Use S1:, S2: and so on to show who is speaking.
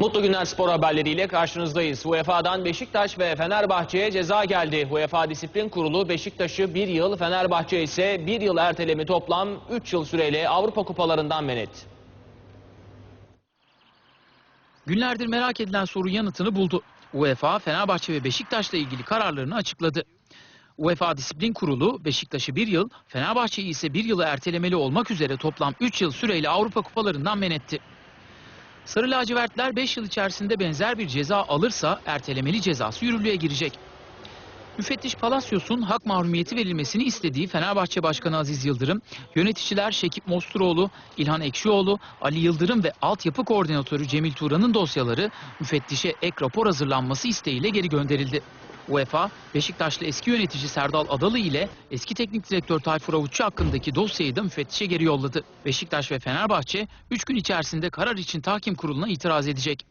S1: Mutlu günler spor haberleriyle karşınızdayız. UEFA'dan Beşiktaş ve Fenerbahçe'ye ceza geldi. UEFA Disiplin Kurulu Beşiktaş'ı bir yıl, Fenerbahçe ise bir yıl ertelemi toplam 3 yıl süreyle Avrupa Kupalarından men etti.
S2: Günlerdir merak edilen soru yanıtını buldu. UEFA, Fenerbahçe ve Beşiktaş'la ilgili kararlarını açıkladı. UEFA Disiplin Kurulu Beşiktaş'ı bir yıl, Fenerbahçe'yi ise bir yılı ertelemeli olmak üzere toplam 3 yıl süreyle Avrupa Kupalarından men etti. Sarı lacivertler 5 yıl içerisinde benzer bir ceza alırsa ertelemeli cezası yürürlüğe girecek. Müfettiş Palacios'un hak mahrumiyeti verilmesini istediği Fenerbahçe Başkanı Aziz Yıldırım, yöneticiler Şekip Mosturoğlu, İlhan Ekşioğlu, Ali Yıldırım ve altyapı koordinatörü Cemil Turan'ın dosyaları müfettişe ek rapor hazırlanması isteğiyle geri gönderildi. UEFA, Beşiktaşlı eski yönetici Serdal Adalı ile eski teknik direktör Tayfur Avuççu hakkındaki dosyayı da müfettişe geri yolladı. Beşiktaş ve Fenerbahçe 3 gün içerisinde karar için tahkim kuruluna itiraz edecek.